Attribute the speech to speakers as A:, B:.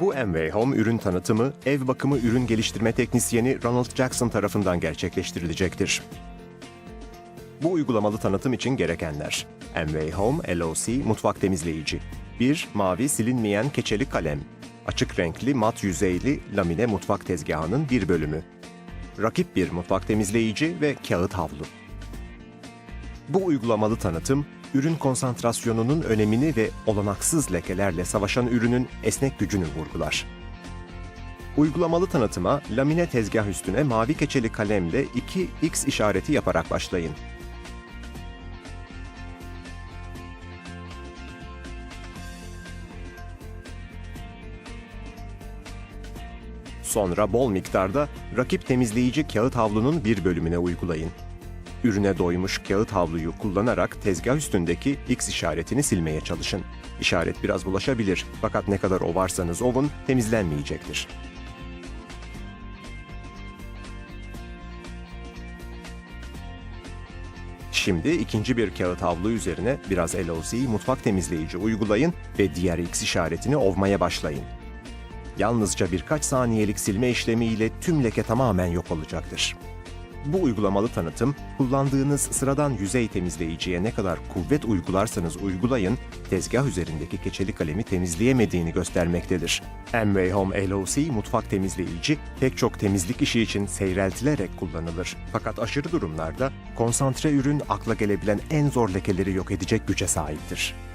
A: Bu Amway Home ürün tanıtımı, ev bakımı ürün geliştirme teknisyeni Ronald Jackson tarafından gerçekleştirilecektir. Bu uygulamalı tanıtım için gerekenler. Amway Home LOC mutfak temizleyici. 1. Mavi silinmeyen keçeli kalem. Açık renkli mat yüzeyli lamine mutfak tezgahının bir bölümü. Rakip bir mutfak temizleyici ve kağıt havlu. Bu uygulamalı tanıtım, ürün konsantrasyonunun önemini ve olanaksız lekelerle savaşan ürünün esnek gücünü vurgular. Uygulamalı tanıtıma lamine tezgah üstüne mavi keçeli kalemle 2x işareti yaparak başlayın. Sonra bol miktarda rakip temizleyici kağıt havlunun bir bölümüne uygulayın. Ürüne doymuş kağıt havluyu kullanarak tezgah üstündeki X işaretini silmeye çalışın. İşaret biraz bulaşabilir fakat ne kadar ovarsanız ovun temizlenmeyecektir. Şimdi ikinci bir kağıt havlu üzerine biraz LOC mutfak temizleyici uygulayın ve diğer X işaretini ovmaya başlayın. Yalnızca birkaç saniyelik silme işlemiyle tüm leke tamamen yok olacaktır. Bu uygulamalı tanıtım, kullandığınız sıradan yüzey temizleyiciye ne kadar kuvvet uygularsanız uygulayın, tezgah üzerindeki keçeli kalemi temizleyemediğini göstermektedir. Amway Home LOC mutfak temizleyici pek çok temizlik işi için seyreltilerek kullanılır. Fakat aşırı durumlarda konsantre ürün akla gelebilen en zor lekeleri yok edecek güce sahiptir.